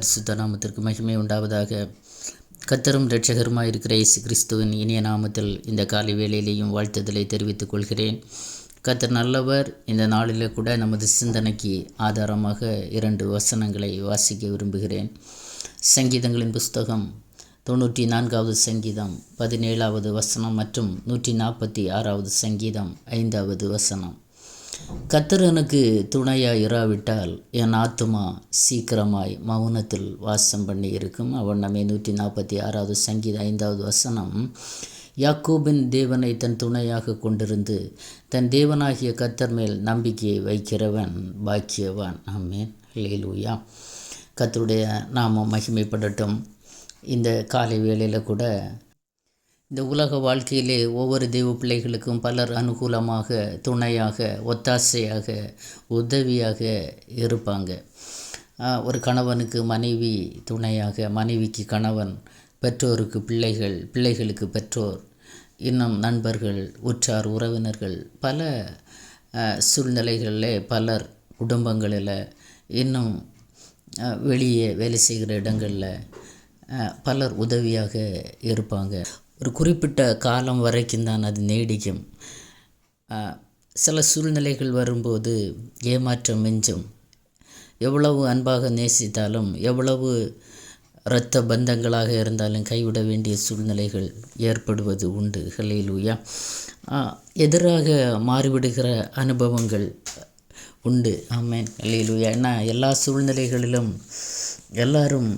பரிசுத்த நாமத்திற்கு மகிமை உண்டாவதாக. கத்தரும் இரட்சகருமாய் இருக்கிற இயேசு கிறிஸ்துவின் இனிய நாமத்தில் இந்த காலை வேளையிலேயும் வாழ்த்துதலை தெரிவித்துக் கொள்கிறேன். கத்தர் நல்லவர் இந்த நாளில் கூட நமது சிந்தனைக்கு ஆதாரமாக இரண்டு வசனங்களை வாசிக்க விரும்புகிறேன். சங்கீதங்களின் புஸ்தகம் தொண்ணூற்றி நான்காவது சங்கீதம் பதினேழாவது வசனம் மற்றும் நூற்றி நாற்பத்தி ஆறாவது சங்கீதம் ஐந்தாவது வசனம். கத்தர் எனக்கு துணையாக இராவிட்டால் என் ஆத்துமா சீக்கிரமாய் மௌனத்தில் வாசம் பண்ணி இருக்கும் அவன் நம்மை நூற்றி நாற்பத்தி ஆறாவது சங்கீத ஐந்தாவது வசனம். யாக்கோபின் தேவனை தன் துணையாக கொண்டிருந்து தன் தேவனாகிய கத்தர் மேல் நம்பிக்கையை வைக்கிறவன் பாக்கியவான். ஆமேன். லேலூயா கத்தருடைய நாமம் மகிமைப்படட்டும். இந்த காலை வேளையில் கூட இந்த உலக வாழ்க்கையிலே ஒவ்வொரு தெய்வ பிள்ளைகளுக்கும் பலர் அனுகூலமாக துணையாக ஒத்தாசையாக உதவியாக இருப்பாங்க. ஒரு கணவனுக்கு மனைவி துணையாக மனைவிக்கு கணவன் பெற்றோருக்கு பிள்ளைகள் பிள்ளைகளுக்கு பெற்றோர் இன்னும் நண்பர்கள் உற்றார் உறவினர்கள் பல சூழ்நிலைகளில் பலர் குடும்பங்களில் இன்னும் வெளியே வேலை செய்கிற இடங்களில் பலர் உதவியாக இருப்பாங்க. ஒரு குறிப்பிட்ட காலம் வரைக்கும் தான் அது நீடிக்கும். சில சூழ்நிலைகள் வரும்போது ஏமாற்றம் மிஞ்சும். எவ்வளவு அன்பாக நேசித்தாலும் எவ்வளவு இரத்த பந்தங்களாக இருந்தாலும் கைவிட வேண்டிய சூழ்நிலைகள் ஏற்படுவது உண்டு. ஹலேலூயா எதிராக மாறிவிடுகிற அனுபவங்கள் உண்டு. ஆமேன். ஹலேலூயா ஏன்னா எல்லா சூழ்நிலைகளிலும் எல்லாரும்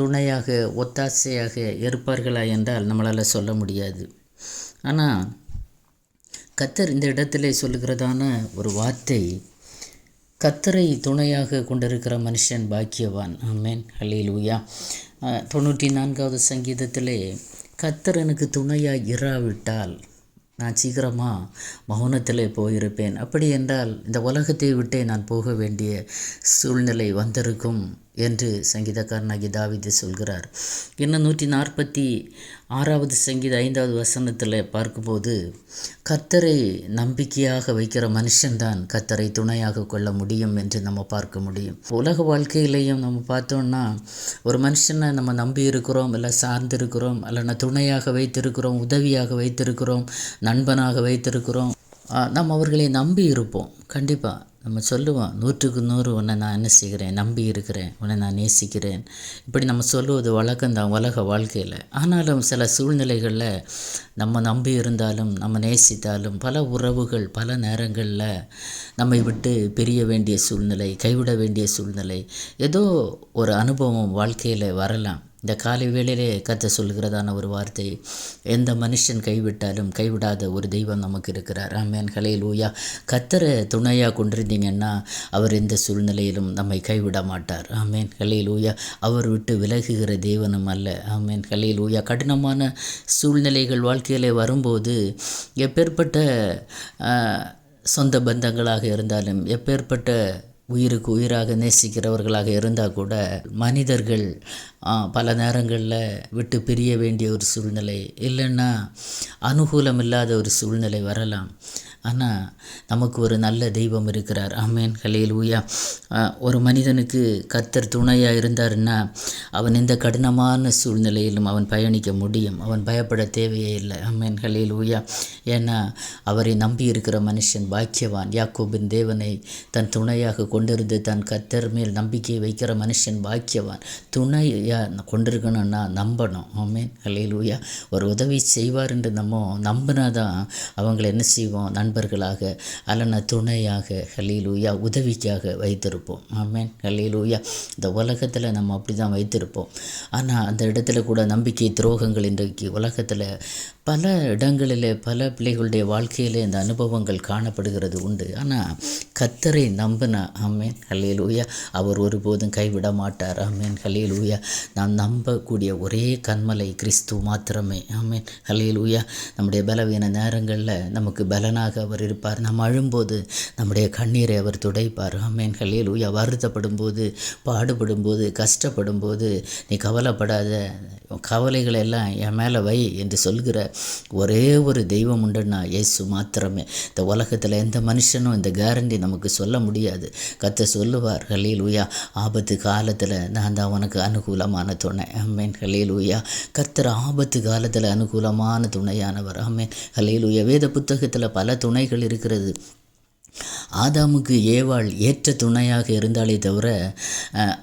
துணையாக ஒத்தாசையாக இருப்பார்களா என்றால் நம்மளால் சொல்ல முடியாது. ஆனால் கத்தர் இந்த இடத்துல சொல்லுகிறதான ஒரு வார்த்தை கத்தரை துணையாக கொண்டிருக்கிற மனுஷன் பாக்கியவான். ஆமேன். ஹலீலூயா தொண்ணூற்றி நான்காவது சங்கீதத்திலே கத்தர் எனக்கு துணையாக இராவிட்டால் நான் சீக்கிரமாக மௌனத்தில் போயிருப்பேன். அப்படி என்றால் இந்த உலகத்தை விட்டே நான் போக வேண்டிய சூழ்நிலை வந்திருக்கும். என்று சங்கீதக்காரனாகி தாவிது சொல்கிறார். இன்னும் நூற்றி நாற்பத்தி ஆறாவது சங்கீத ஐந்தாவது வசனத்தில் பார்க்கும்போது கத்தரை நம்பிக்கையாக வைக்கிற மனுஷன்தான் கத்தரை துணையாக கொள்ள முடியும் என்று நம்ம பார்க்க முடியும். உலக வாழ்க்கையிலையும் நம்ம பார்த்தோம்னா ஒரு மனுஷனை நம்ம நம்பி இருக்கிறோம் இல்லை சார்ந்து இருக்கிறோம் இல்லைன்னா துணையாக வைத்திருக்கிறோம் உதவியாக வைத்திருக்கிறோம் நண்பனாக வைத்திருக்கிறோம் நாம் அவர்களை நம்பி இருப்போம். கண்டிப்பாக நம்ம சொல்லுவோம் நூற்றுக்கு நூறு உன்னை நான் என்ன செய்கிறேன்? நம்பி இருக்கிறேன். உன்னை நான் நேசிக்கிறேன். இப்படி நம்ம சொல்லுவது வழக்கம்தான் உலக வாழ்க்கையில். ஆனாலும் சில சூழ்நிலைகளில் நம்ம நம்பி இருந்தாலும் நம்ம நேசித்தாலும் பல உறவுகள் பல நேரங்களில் நம்மை விட்டு பிரிய வேண்டிய சூழ்நிலை கைவிட வேண்டிய சூழ்நிலை ஏதோ ஒரு அனுபவம் வாழ்க்கையில் வரலாம். இந்த காலை வேளையிலே கத்த சொல்கிறதான ஒரு வார்த்தை எந்த மனுஷன் கைவிட்டாலும் கைவிடாத ஒரு தெய்வம் நமக்கு இருக்கிறார். ஆமேன். கலையில் ஊயா கத்தரை துணையாக கொண்டிருந்தீங்கன்னா அவர் எந்த சூழ்நிலையிலும் நம்மை கைவிட மாட்டார். ஆமேன். கலையில் ஊயா அவர் விட்டு விலகுகிற தெய்வனும் அல்ல. ஆமேன். கலையில் ஊயா கடினமான சூழ்நிலைகள் வாழ்க்கையில் வரும்போது எப்பேற்பட்ட சொந்த பந்தங்களாக இருந்தாலும் எப்பேற்பட்ட உயிருக்கு உயிராக நேசிக்கிறவர்களாக இருந்தால் கூட மனிதர்கள் பல நேரங்களில் விட்டு பிரிய வேண்டிய ஒரு சூழ்நிலை இல்லைன்னா அனுகூலம் இல்லாத ஒரு சூழ்நிலை வரலாம். ஆனால் நமக்கு ஒரு நல்ல தெய்வம் இருக்கிறார். ஆமேன். கலையில் ஊயா ஒரு மனிதனுக்கு கத்தர் துணையாக இருந்தாருன்னா அவன் எந்த கடினமான சூழ்நிலையிலும் அவன் பயணிக்க முடியும். அவன் பயப்பட தேவையே இல்லை. ஆமேன். கலையில் ஊயா ஏன்னா அவரை நம்பி இருக்கிற மனுஷன் பாக்கியவான். யாக்கோபின் தேவனை தன் துணையாக கொண்டிருந்து தன் கத்தர் மேல் நம்பிக்கை வைக்கிற மனுஷன் பாக்கியவான். துணையாக கொண்டிருக்கணும்னா நம்பணும். ஆமேன். கலையில் ஊயா ஒரு உதவி செய்வார் என்று நம்ம நம்பினா தான் அவங்களை என்ன செய்வோம்? நன் நண்பர்களாக அல்லன துணையாக ஹலீலூயா உதவிக்காக வைத்திருப்போம். ஆமேன். ஹலீலூயா இந்த உலகத்தில் நம்ம அப்படி தான் வைத்திருப்போம். ஆனால் அந்த இடத்துல கூட நம்பிக்கை துரோகங்கள் இன்றைக்கு உலகத்தில் பல இடங்களில் பல பிள்ளைகளுடைய வாழ்க்கையில் இந்த அனுபவங்கள் காணப்படுகிறது உண்டு. ஆனால் கத்தரை நம்பின ஆமேன் ஊயா அவர் ஒருபோதும் கைவிட மாட்டார் ஆமேன் ஊயா நாம் நம்பக்கூடிய ஒரே கண்மலை கிறிஸ்து மாத்திரமே. ஆமேன் ஊயா நம்முடைய பலவீன நேரங்களில் நமக்கு பலனாக அவர் இருப்பார். நாம் அழும்போது நம்முடைய கண்ணீரை அவர் துடைப்பார். ஆமேன் ஊயா வருத்தப்படும் போது பாடுபடும் போது கஷ்டப்படும் போது நீ கவலைப்படாத கவலைகளை எல்லாம் என் மேலே வை என்று சொல்கிற ஒரே ஒரு தெய்வம் உண்டுன்னா இயேசு மாத்திரமே. இந்த உலகத்தில் எந்த மனுஷனும் இந்த கேரண்டி நமக்கு சொல்ல முடியாது. கத்த சொல்லுவார் ஹலீல் உயா ஆபத்து காலத்தில் நான் தான் உனக்கு அனுகூலமான துணை. அம்மேன் ஹலீல் உயா கத்தர் ஆபத்து காலத்தில் அனுகூலமான துணையானவர். அம்மேன் ஹலீல் உயா வேத புத்தகத்தில் பல துணைகள் இருக்கிறது. ஆதாமுக்கு ஏவாள் ஏற்ற துணையாக இருந்தாலே தவிர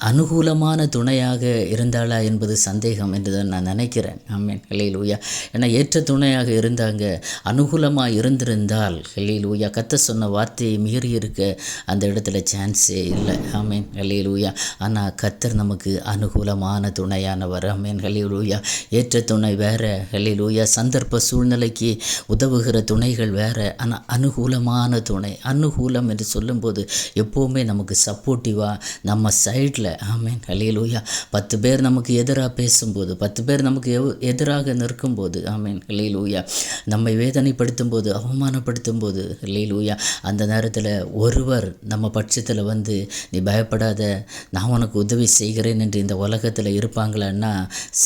அனுகூலமான துணையாக இருந்தாளா என்பது சந்தேகம் என்று தான் நான் நினைக்கிறேன். ஆமேன். ஹலில் ஊயா ஏன்னா ஏற்ற துணையாக இருந்தாங்க அனுகூலமாக இருந்திருந்தால் ஹலில் ஊயா கத்த சொன்ன வார்த்தையை மீறி இருக்க அந்த இடத்துல சான்ஸே இல்லை. ஆமேன். ஹலில் ஊயா ஆனால் கத்தர் நமக்கு அனுகூலமான துணையானவர். ஆமேன். ஹலில் ஊயா ஏற்ற துணை வேறு. ஹலில் ஊயா சந்தர்ப்ப சூழ்நிலைக்கு உதவுகிற துணைகள் வேறு. ஆனால் அனுகூலமான துணை. அனுகூலம் என்று சொல்லும்போது எப்போவுமே நமக்கு சப்போர்ட்டிவாக நம்ம சைடில் ஆமேன் ஹலிலூயா பத்து பேர் நமக்கு எதிராக பேசும்போது பத்து பேர் நமக்கு எவ் எதிராக நிற்கும்போது ஆமேன் ஹலிலூயா நம்மை வேதனைப்படுத்தும் போது அவமானப்படுத்தும் போது ஹலிலூயா அந்த நேரத்தில் ஒருவர் நம்ம பட்சத்தில் வந்து நீ பயப்படாத நான் உனக்கு உதவி செய்கிறேன் என்று இந்த உலகத்தில் இருப்பாங்களான்னா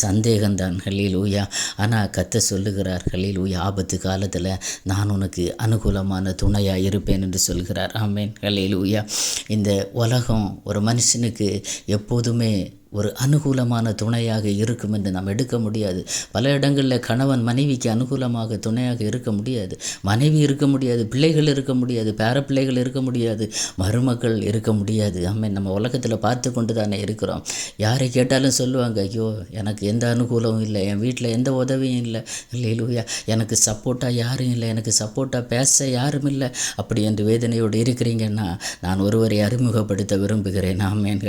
சந்தேகம்தான் ஹலிலூயா ஆனால் கத்த சொல்லுகிறார் ஹலிலூயா ஆபத்து காலத்தில் நான் உனக்கு அனுகூலமான துணையாக இருப்பேன் என்று சொல்கிறார். ஆமேன். ஹலிலூயா இந்த உலகம் ஒரு மனுஷனுக்கு எப்போதுமே ஒரு அனுகூலமான துணையாக இருக்கும் என்று நாம் எடுக்க முடியாது. பல இடங்களில் கணவன் மனைவிக்கு அனுகூலமாக துணையாக இருக்க முடியாது. மனைவி இருக்க முடியாது பிள்ளைகள் இருக்க முடியாது பேர பிள்ளைகள் இருக்க முடியாது மருமக்கள் இருக்க முடியாது. ஆமை நம்ம உலகத்தில் பார்த்து கொண்டு தானே இருக்கிறோம். யாரை கேட்டாலும் சொல்லுவாங்க ஐயோ எனக்கு எந்த அனுகூலமும் இல்லை என் வீட்டில் எந்த உதவியும் இல்லை. இல்லையிலூயா எனக்கு சப்போர்ட்டாக யாரும் இல்லை எனக்கு சப்போர்ட்டாக பேச யாரும் இல்லை. அப்படி என்று வேதனையோடு இருக்கிறீங்கன்னா நான் ஒருவரை அறிமுகப்படுத்த விரும்புகிறேன். ஆமேன்.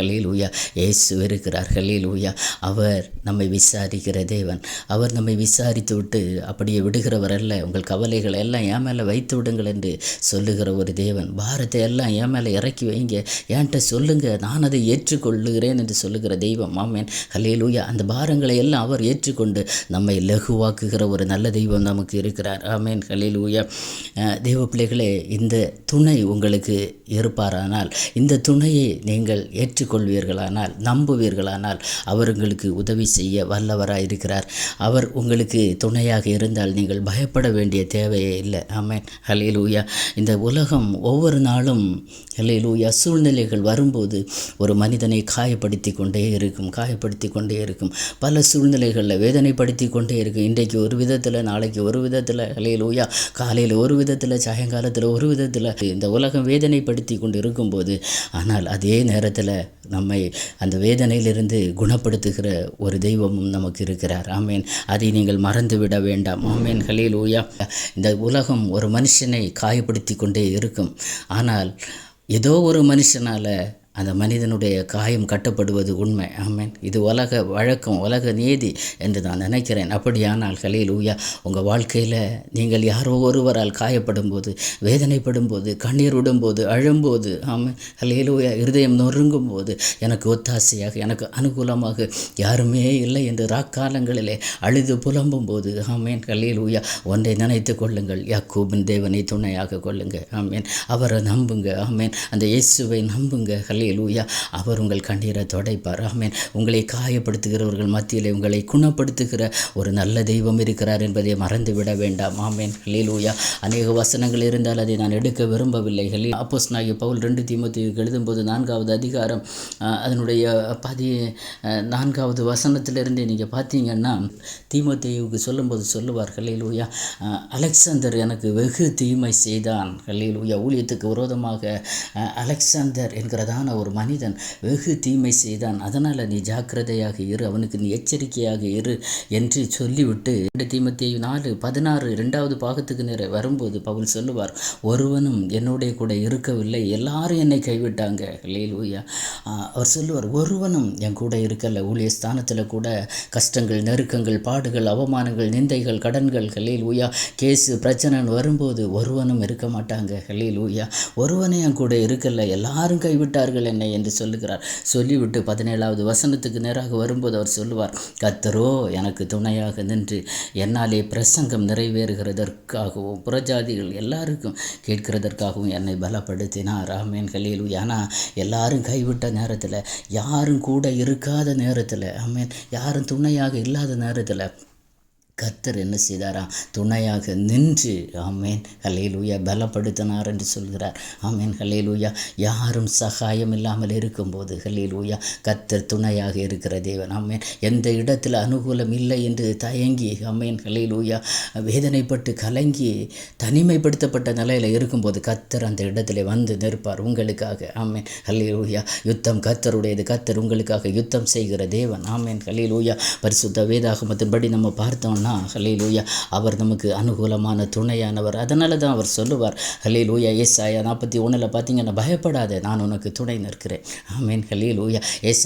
ஏசு இருக்கிற இருக்கிறார் ஹலீலூயா அவர் நம்மை விசாரிக்கிற தேவன். அவர் நம்மை விசாரித்து விட்டு அப்படியே விடுகிறவர் அல்ல. உங்கள் கவலைகளை எல்லாம் என் மேலே வைத்து விடுங்கள் என்று சொல்லுகிற ஒரு தேவன். பாரத்தை எல்லாம் என் மேலே இறக்கி வைங்க. என்கிட்ட சொல்லுங்க. நான் அதை ஏற்றுக்கொள்ளுகிறேன் என்று சொல்லுகிற தெய்வம். ஆமேன். ஹலேலூயா அந்த பாரங்களை எல்லாம் அவர் ஏற்றுக்கொண்டு நம்மை லகுவாக்குகிற ஒரு நல்ல தெய்வம் நமக்கு இருக்கிறார். ஆமேன். ஹலேலூயா தெய்வ பிள்ளைகளே இந்த துணை உங்களுக்கு இருப்பாரானால் இந்த துணையை நீங்கள் ஏற்றுக்கொள்வீர்களானால் நம்புவீர்கள் நம்புவீர்களானால் அவர் உங்களுக்கு உதவி செய்ய வல்லவராக இருக்கிறார். அவர் உங்களுக்கு துணையாக இருந்தால் நீங்கள் பயப்பட வேண்டிய தேவையே இல்லை. ஆமேன். ஹலேலூயா இந்த உலகம் ஒவ்வொரு நாளும் ஹலேலூயா சூழ்நிலைகள் வரும்போது ஒரு மனிதனை காயப்படுத்தி கொண்டே இருக்கும் காயப்படுத்தி கொண்டே இருக்கும். பல சூழ்நிலைகளில் வேதனைப்படுத்தி கொண்டே இருக்கும். இன்றைக்கு ஒரு விதத்தில் நாளைக்கு ஒரு விதத்தில் ஹலேலூயா காலையில் ஒரு விதத்தில் சாயங்காலத்தில் ஒரு விதத்தில். இந்த உலகம் வேதனைப்படுத்தி கொண்டு இருக்கும்போது ஆனால் அதே நேரத்தில் நம்மை அந்த வேதனையிலிருந்து குணப்படுத்துகிற ஒரு தெய்வமும் நமக்கு இருக்கிறார். ஆமேன். அதை நீங்கள் மறந்து விட வேண்டாம். ஆமேன். ஹலீல் ஓயா இந்த உலகம் ஒரு மனுஷனை காயப்படுத்தி கொண்டே இருக்கும். ஆனால் ஏதோ ஒரு மனுஷனால் அந்த மனிதனுடைய காயம் கட்டப்படுவது உண்மை. ஆமேன். இது உலக வழக்கம் உலக நீதி என்று நான் நினைக்கிறேன். அப்படியானால் கலையில் ஊயா உங்கள் வாழ்க்கையில் நீங்கள் யாரோ ஒருவரால் காயப்படும் போது வேதனைப்படும் போது கண்ணீர் விடும்போது அழும்போது ஆமாம் கலையில் ஊயா இருதயம் நொறுங்கும் போது எனக்கு ஒத்தாசையாக எனக்கு அனுகூலமாக யாருமே இல்லை என்று ராக்காலங்களிலே அழுது புலம்பும் போது ஆமேன் கலையில் ஊயா ஒன்றை நினைத்து கொள்ளுங்கள். யாக்கூபின் தேவனை துணையாக கொள்ளுங்கள் ஆமேன். அவரை நம்புங்க. ஆமேன். அந்த இயேசுவை நம்புங்க. ஹலே லூயா அவர் உங்கள் கண்ணீரை தொடைப்பார். ஆமேன். உங்களை காயப்படுத்துகிறவர்கள் மத்தியில் உங்களை குணப்படுத்துகிற ஒரு நல்ல தெய்வம் இருக்கிறார் என்பதை மறந்து விட வேண்டாம். ஆமேன். ஹலே லூயா அநேக வசனங்கள் இருந்தால் அதை நான் எடுக்க விரும்பவில்லை. ஹலே அப்போஸ் நாயக பவுல் ரெண்டு தீமத்துக்கு எழுதும்போது நான்காவது அதிகாரம் அதனுடைய பதி நான்காவது வசனத்திலிருந்து நீங்கள் பார்த்தீங்கன்னா தீமோத்தேயுவுக்கு சொல்லும்போது சொல்லுவார். ஹல்லேலூயா. அஹ், அலெக்சாந்தர் எனக்கு வெகு தீமை செய்தான். ஹல்லேலூயா. ஊழியத்துக்கு விரோதமாக அலெக்சாந்தர் என்கிறதான ஒரு மனிதன். வெகு தீமை செய்தான். அதனால் நீ ஜாக்கிரதையாக இரு. அவனுக்கு நீ எச்சரிக்கையாக இரு என்று சொல்லிவிட்டு ரெண்டு தீமத்தேயு நாலு பதினாறு ரெண்டாவது பாகத்துக்கு நேர வரும்போது பவுல் சொல்லுவார் ஒருவனும் என்னுடைய கூட இருக்கவில்லை. எல்லாரும் என்னை கைவிட்டாங்க. லேலூயா அவர் சொல்லுவார் ஒருவனும் என் கூட இருக்கல. ஊழிய ஸ்தானத்தில் கூட கஷ்டங்கள் நெருக்கங்கள் பாடுகள் அவமானங்கள் நிந்தைகள் கடன்கள். ஹலீல் ஊயா கேஸு பிரச்சனைன்னு வரும்போது ஒருவனும் இருக்க மாட்டாங்க. ஹலீல் ஊயா ஒருவனே என் கூட இருக்கல. எல்லாரும் கைவிட்டார்கள். என்னை என்று சொல்லுகிறார். சொல்லிவிட்டு பதினேழாவது வசனத்துக்கு நேராக வரும்போது அவர் சொல்லுவார் கத்தரோ எனக்கு துணையாக நின்று என்னாலே பிரசங்கம் நிறைவேறுகிறதற்காகவும் புறஜாதிகள் எல்லாருக்கும் கேட்கிறதற்காகவும் என்னை பலப்படுத்தினார். ஆமேன். ஹலீல் ஏன்னா எல்லாரும் கைவிட்ட நேரத்தில் யாரும் கூட இருக்காத நேரத்தில் ஆமேன் யாரும் துணையாக இல்லாத நேரத்தில் கத்தர் என்ன செய்தாரா? துணையாக நின்று ஆமேன் ஹலேலூயா பலப்படுத்தினார் என்று சொல்கிறார். ஆமேன் ஹலேலூயா யாரும் சகாயம் இல்லாமல் இருக்கும்போது ஹலேலூயா கத்தர் துணையாக இருக்கிற தேவன். ஆமேன். எந்த இடத்தில் அனுகூலம் இல்லை என்று தயங்கி ஆமேன் ஹலேலூயா வேதனைப்பட்டு கலங்கி தனிமைப்படுத்தப்பட்ட நிலையில் இருக்கும்போது கத்தர் அந்த இடத்துல வந்து நிற்பார் உங்களுக்காக. ஆமேன் ஹலேலூயா யுத்தம் கத்தருடையது கத்தர் உங்களுக்காக யுத்தம் செய்கிற தேவன். ஆமேன் ஹலேலூயா பரிசுத்த வேதாகமத்தின்படி நம்ம பார்த்தோம்னா ஹலேலூயா அவர் நமக்கு அனுகூலமான துணையானவர். அதனால தான் அவர் சொல்லுவார் ஹலேலூயா ஆயா நாற்பத்தி ஒன்றில் பார்த்தீங்கன்னா பயப்படாத நான் உனக்கு துணை நிற்கிறேன். ஆமேன் ஹலேலூயா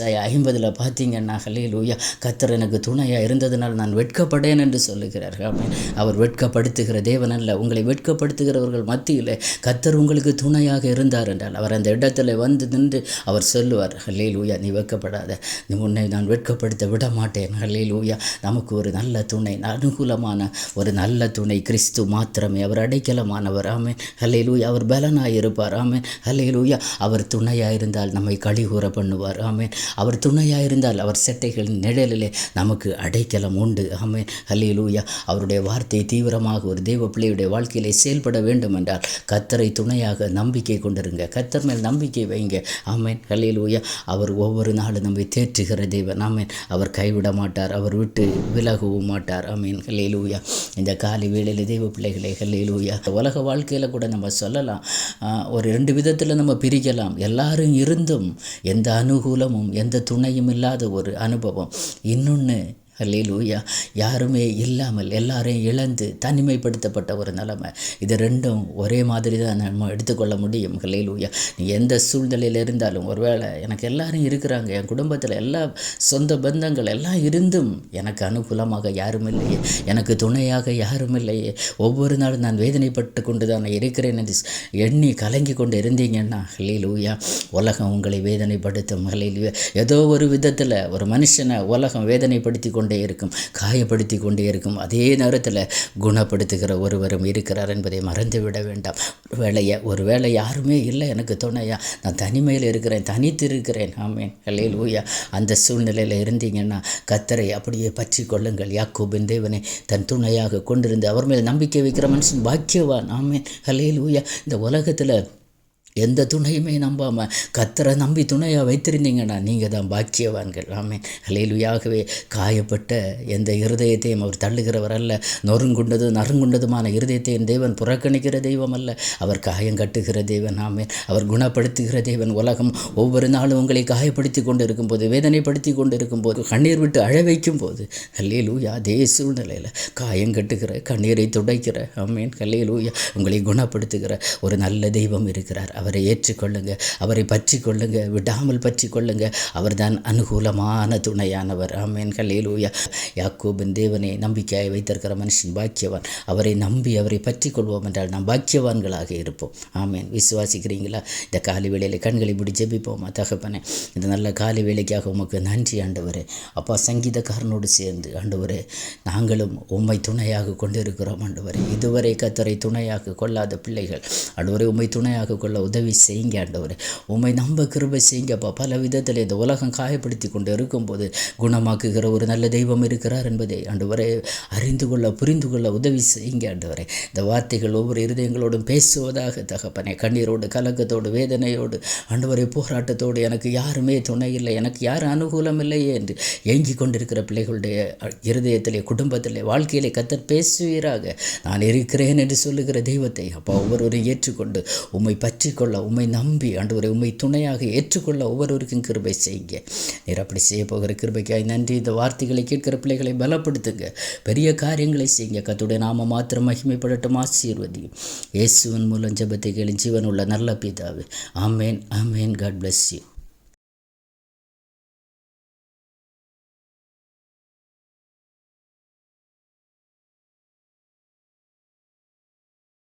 ஆயா ஐம்பதில் பார்த்தீங்கன்னா ஹலேலூயா கத்தர் எனக்கு துணையாக இருந்ததுனால் நான் வெட்கப்படேன் என்று சொல்லுகிறார் ஆமேன். அவர் வெட்கப்படுத்துகிற தேவன் அல்ல. உங்களை வெட்கப்படுத்துகிறவர்கள் மத்தியில் கத்தர் உங்களுக்கு துணையாக இருந்தார் என்றால் அவர் அந்த இடத்துல வந்து நின்று அவர் சொல்லுவார் ஹல்லேலூயா நீ வெட்கப்படாத. நீ உன்னை நான் வெட்கப்படுத்த விட மாட்டேன் ஹல்லேலூயா நமக்கு ஒரு நல்ல துணை அனுகூலமான ஒரு நல்ல துணை கிறிஸ்து மாத்திரமே. அவர் அடைக்கலமானவர். ஆமேன். ஹல்லேலூயா. அவர் பலனாக இருப்பார் ஆமேன். ஹல்லேலூயா. அவர் துணையாக இருந்தால் நம்மை கழிகூற பண்ணுவார். ஆமேன். அவர் துணையாக இருந்தால் அவர் செட்டைகளின் நிழலிலே நமக்கு அடைக்கலம் உண்டு. ஆமேன். ஹல்லேலூயா. அவருடைய வார்த்தை தீவிரமாக ஒரு தெய்வ பிள்ளையுடைய வாழ்க்கையிலே செயல்பட வேண்டும் என்றால் கத்தரை துணையாக நம்பிக்கை கொண்டிருங்க. கத்தர் மேல் நம்பிக்கை வைங்க. ஆமேன். ஹல்லேலூயா. அவர் ஒவ்வொரு நாளும் நம்மை தேற்றுகிற தெய்வன் ஆமேன். அவர் கைவிட மாட்டார் அவர் விட்டு விலகவும் மாட்டார். ஆமீன். ஹலேலூயா இந்த காலை வேளையில் தெய்வ பிள்ளைகளே ஹலேலூயா உலக வாழ்க்கையில் கூட நம்ம சொல்லலாம். ஒரு ரெண்டு விதத்தில் நம்ம பிரிக்கலாம். எல்லாரும் இருந்தும் எந்த அனுகூலமும் எந்த துணையும் இல்லாத ஒரு அனுபவம். இன்னொன்று லூயா யாருமே இல்லாமல் எல்லாரையும் இழந்து தனிமைப்படுத்தப்பட்ட ஒரு நிலைமை. இது ரெண்டும் ஒரே மாதிரி தான் நம்ம எடுத்துக்கொள்ள முடியும். லூயா நீ எந்த சூழ்நிலையில் இருந்தாலும் ஒருவேளை எனக்கு எல்லாரும் இருக்கிறாங்க என் குடும்பத்தில் எல்லா சொந்த பந்தங்கள் எல்லாம் இருந்தும் எனக்கு அனுகூலமாக யாரும் இல்லையே. எனக்கு துணையாக யாரும் இல்லையே. ஒவ்வொரு நாளும் நான் வேதனைப்பட்டு கொண்டு தான் இருக்கிறேன். என்று எண்ணி கலங்கி கொண்டு இருந்தீங்கன்னா லூயா உலகம் உங்களை வேதனைப்படுத்தும். ஹலையிலுயா ஏதோ ஒரு விதத்தில் ஒரு மனுஷனை உலகம் வேதனைப்படுத்தி கொண்டு கொண்டே இருக்கும் காயப்படுத்தி கொண்டே இருக்கும் அதே நேரத்தில் குணப்படுத்துகிற ஒருவரும் இருக்கிறார் என்பதை மறந்து விட வேண்டாம். வேலையை ஒரு வேலை யாருமே இல்லை எனக்கு துணையா நான் தனிமையில் இருக்கிறேன் தனித்து இருக்கிறேன் ஆமேன். கலையில் ஊயா அந்த சூழ்நிலையில் இருந்தீங்கன்னா கத்தரை அப்படியே பற்றி கொள்ளுங்கள். யாக்கோபின் தேவனை தன் துணையாக கொண்டிருந்து அவர் மேல் நம்பிக்கை வைக்கிற மனுஷன் பாக்கியவான். ஆமேன். கலையில் ஊயா இந்த உலகத்தில் எந்த துணையுமே நம்பாமல் கத்தரை நம்பி துணையாக வைத்திருந்தீங்கன்னா நீங்கள் தான் பாக்கியவான்கள். ஆமே அலையிலுயாகவே காயப்பட்ட எந்த இருதயத்தையும் அவர் தள்ளுகிறவர் அல்ல. நொறுங்குண்டதும் நறுங்குண்டதுமான இருதயத்தையும் தேவன் புறக்கணிக்கிற தெய்வம் அல்ல. அவர் காயம் கட்டுகிற தேவன். ஆமே அவர் குணப்படுத்துகிற தேவன். உலகம் ஒவ்வொரு நாளும் உங்களை காயப்படுத்தி கொண்டு இருக்கும்போது வேதனைப்படுத்தி கொண்டு இருக்கும்போது கண்ணீர் விட்டு அழ வைக்கும் போது ஹல்லேலூயா அதே சூழ்நிலையில் காயம் கட்டுகிற கண்ணீரை துடைக்கிற ஆமேன் ஹல்லேலூயா உங்களை குணப்படுத்துகிற ஒரு நல்ல தெய்வம் இருக்கிறார். அவர் அவரை ஏற்றுக்கொள்ளுங்க அவரை பற்றி கொள்ளுங்க விடாமல் பற்றி கொள்ளுங்க அவர்தான் அனுகூலமான துணையானவர். ஆமேன். கலையிலூயா யாக்கோபின் தேவனை நம்பிக்கையாக வைத்திருக்கிற மனுஷன் பாக்கியவான். அவரை நம்பி அவரை பற்றி கொள்வோம் என்றால் நாம் பாக்கியவான்களாக இருப்போம். ஆமேன். விசுவாசிக்கிறீங்களா? இந்த காலை வேளையில் கண்களை இப்படி ஜெபிப்போமா தகப்பனே? இந்த நல்ல காலை வேலைக்காக உமக்கு நன்றி ஆண்டவர். அப்பா சங்கீதக்காரனோடு சேர்ந்து ஆண்டவர் நாங்களும் உம்மை துணையாக கொண்டு இருக்கிறோம் இதுவரை கத்தரை துணையாக கொள்ளாத பிள்ளைகள் ஆண்டவரை உம்மை துணையாக கொள்ள உதவி செய்யுங்க ஆண்டவர். உண்மை நம்ப கிருபை செய்யுங்கப்பா பல விதத்தில் இந்த உலகம் காயப்படுத்தி கொண்டு இருக்கும்போது குணமாக்குகிற ஒரு நல்ல தெய்வம் இருக்கிறார் என்பதை ஆண்டவரை அறிந்து கொள்ள புரிந்து கொள்ள உதவி செய்யுங்க ஆண்டவரே. இந்த வார்த்தைகள் ஒவ்வொரு இருதயங்களோடும் பேசுவதாக தகப்பனே கண்ணீரோடு கலக்கத்தோடு வேதனையோடு ஆண்டவரை போராட்டத்தோடு எனக்கு யாருமே துணை இல்லை எனக்கு யார் அனுகூலம் இல்லையே என்று ஏங்கி கொண்டிருக்கிற பிள்ளைகளுடைய இருதயத்திலே குடும்பத்திலே வாழ்க்கையிலே கத்தர் பேசுவீராக. நான் இருக்கிறேன் என்று சொல்லுகிற தெய்வத்தை அப்பா ஒவ்வொருவரையும் ஏற்றுக்கொண்டு உம்மை பற்றி ஏற்றுக்கொள்ள உண்மை நம்பி ஆண்டவரை உண்மை துணையாக ஏற்றுக்கொள்ள ஒவ்வொருவருக்கும் கிருபை செய்யுங்க. நீர் அப்படி செய்ய போகிற கிருபைக்காய் நன்றி. இந்த வார்த்தைகளை கேட்கிற பிள்ளைகளை பலப்படுத்துங்க. பெரிய காரியங்களை செய்யுங்க. கத்துடைய நாம மாத்திரம் மகிமைப்படட்டும். ஆசீர்வதி இயேசுவன் மூலம் ஜபத்தை கேளு ஜீவன் உள்ள நல்ல பிதாவே. ஆமேன் ஆமேன். God bless you